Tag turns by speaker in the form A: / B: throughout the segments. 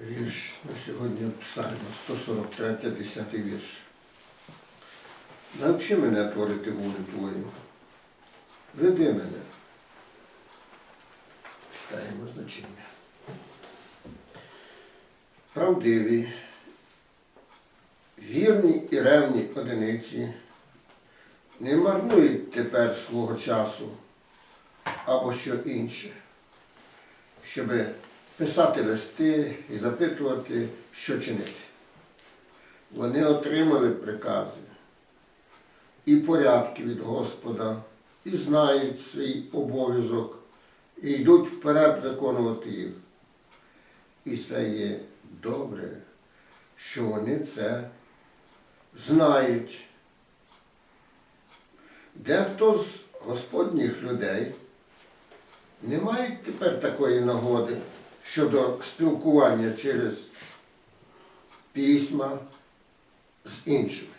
A: Вірш на сьогодні псальма 143, 10 вірш. Навчи мене творити волю Твою. Веди мене. Читаємо значення. Правдиві, вірні і ревні одиниці не марнують тепер свого часу або що інше, щоб писати листи і запитувати, що чинити. Вони отримали прикази і порядки від Господа, і знають свій обов'язок, і йдуть вперед виконувати їх. І це є добре, що вони це знають. Дехто з Господніх людей не мають тепер такої нагоди щодо спілкування через письма з іншими.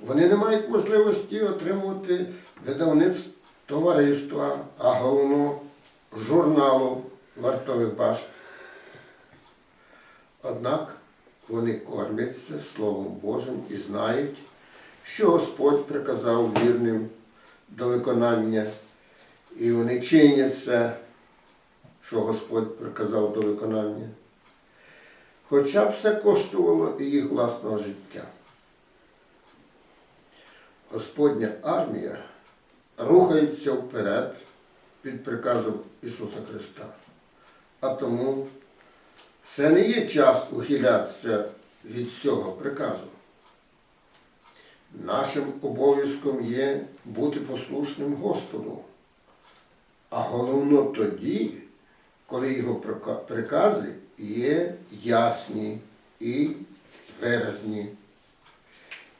A: Вони не мають можливості отримувати видавництв товариства, а головно журналу вартових башт. Однак вони кормяться Словом Божим і знають, що Господь приказав вірним до виконання, і вони чинять це, що Господь приказав до виконання. Хоча б все коштувало і їх власного життя. Господня армія рухається вперед під приказом Ісуса Христа. А тому це не є час ухилятися від цього приказу. Нашим обов'язком є бути послушним Господу. А головно тоді, коли його прикази є ясні і виразні.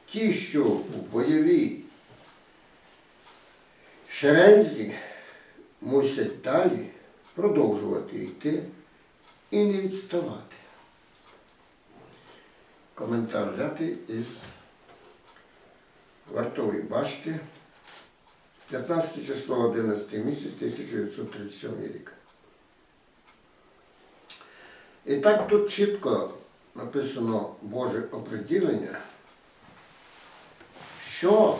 A: Ті, що в бойовій шерензі мусять далі продовжувати йти і не відставати. Коментар взяти із вартової башти 15 число 11 місяць 1937 рік. І так тут чітко написано Боже оприділення, що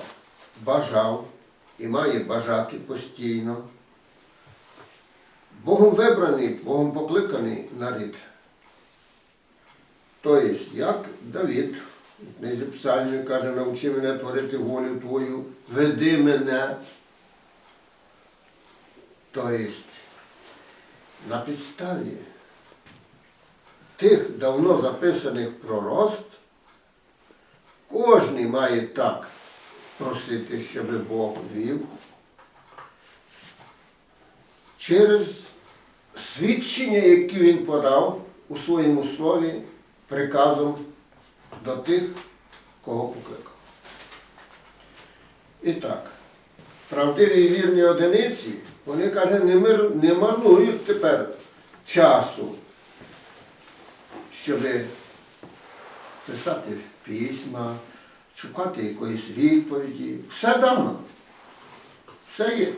A: бажав і має бажати постійно. Богом вибраний, Богом покликаний нарід. Тобто, як Давид, в книзі Псальмі каже, навчи мене творити волю Твою, веди мене. Тобто, на підставі тих давно записаних про рост, кожен має так просити, щоб Бог вів через свідчення, які він подав у своєму слові приказом до тих, кого покликав. І так, правдиві і вірні одиниці, вони каже, не марнують тепер часу, щоб писати письма, шукати якоїсь відповіді. Все дано. Все є.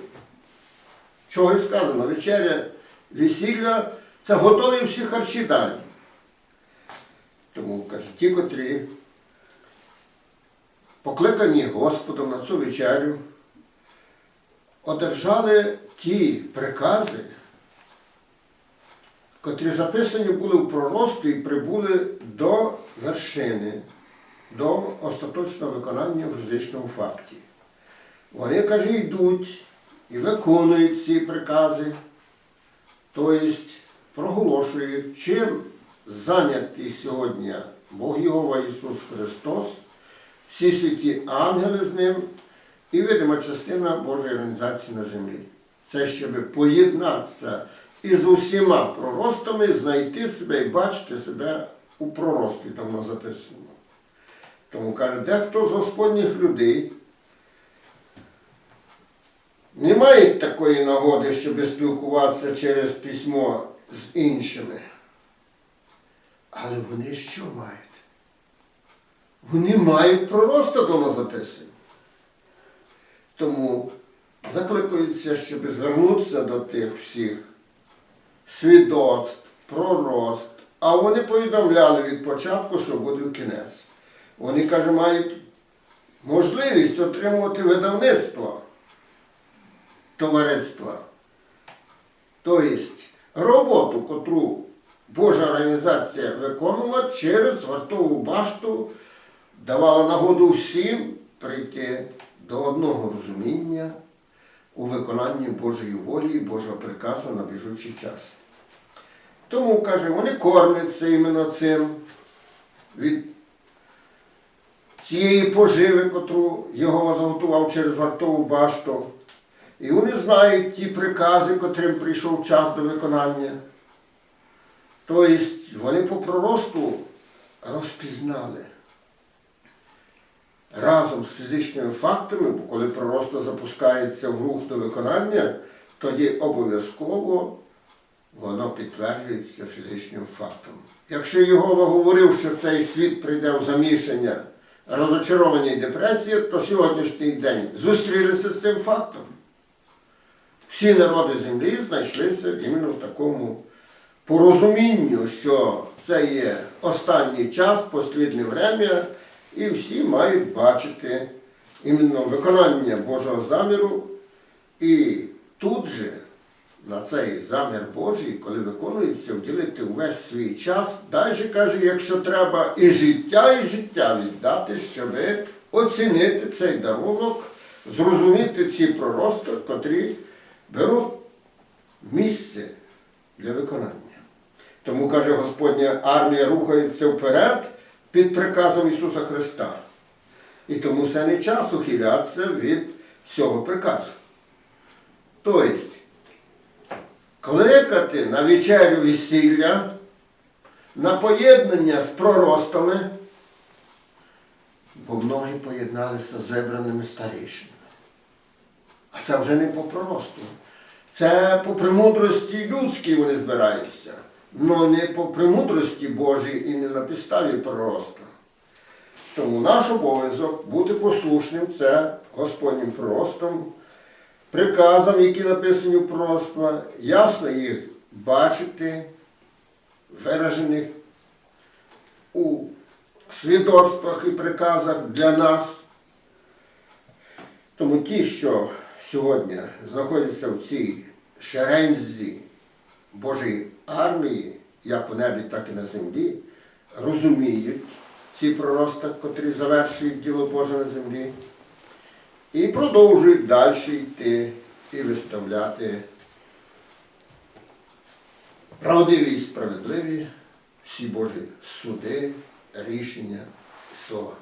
A: Чого і сказано, вечеря, весілля це готові всі харчі дані. Тому каже, ті, котрі покликані Господом на цю вечерю, одержали ті прикази, котрі записані були в пророцтві і прибули до вершини, до остаточного виконання в фізичному факті. Вони, каже, йдуть і виконують ці прикази, тобто проголошують, чим зайнятий сьогодні Бог Єгова Ісус Христос, всі святі ангели з ним і видима частина Божої організації на землі. Це щоб поєднатися із усіма проростами, знайти себе і бачити себе у прорості, давно записано. Тому каже, дехто з Господніх людей не мають такої нагоди, щоб спілкуватися через письмо з іншими. Але вони що мають? Вони мають пророста дома записані. Тому закликаються, щоб звернутися до тих всіх свідоцтв, пророст, А вони повідомляли від початку, що буде кінець. Вони, каже, мають можливість отримувати видавництво товариства. Тобто роботу, котру Божа організація виконувала через вартову башту, давала нагоду всім прийти до одного розуміння у виконанні Божої волі і Божого приказу на біжучий час. Тому, каже, вони кормляться іменно цим від цієї поживи, котру Його заготував через вартову башту. І вони знають ті прикази, котрим прийшов час до виконання. Тобто вони по проросту розпізнали разом з фізичними фактами, бо коли проросто запускається в рух до виконання, тоді обов'язково воно підтверджується фізичним фактом. Якщо Єгова говорив, що цей світ прийде в замішання, розочарування і депресія, то сьогоднішній день зустрілися з цим фактом. Всі народи землі знайшлися іменно в такому порозумінню, що це є останній час, послідне время, і всі мають бачити іменно виконання Божого заміру. І тут же на цей замір Божий, коли виконується, вділити увесь свій час, далі каже, якщо треба і життя, і життя віддати, щоб оцінити цей дарунок, зрозуміти ці прорости, котрі беруть місце для виконання. Тому каже Господня, армія рухається вперед під приказом Ісуса Христа. І тому це не час ухилятися від цього приказу. Тобто, кликати на вечерю весілля, на поєднання з проростами, бо многі поєдналися з вибраними старішинами. А це вже не по проросту. Це по премудрості людській вони збираються, але не по премудрості Божій і не на підставі пророста. Тому наш обов'язок бути послушним це Господнім проростом, приказам, які написані в пророцтва, ясно їх бачити, виражених у свідоцтвах і приказах для нас. Тому ті, що сьогодні знаходяться в цій шерензі Божої армії, як в небі, так і на землі, розуміють ці пророста, котрі завершують діло Боже на землі, і продовжують далі йти і виставляти правдиві і справедливі всі Божі суди, рішення слова.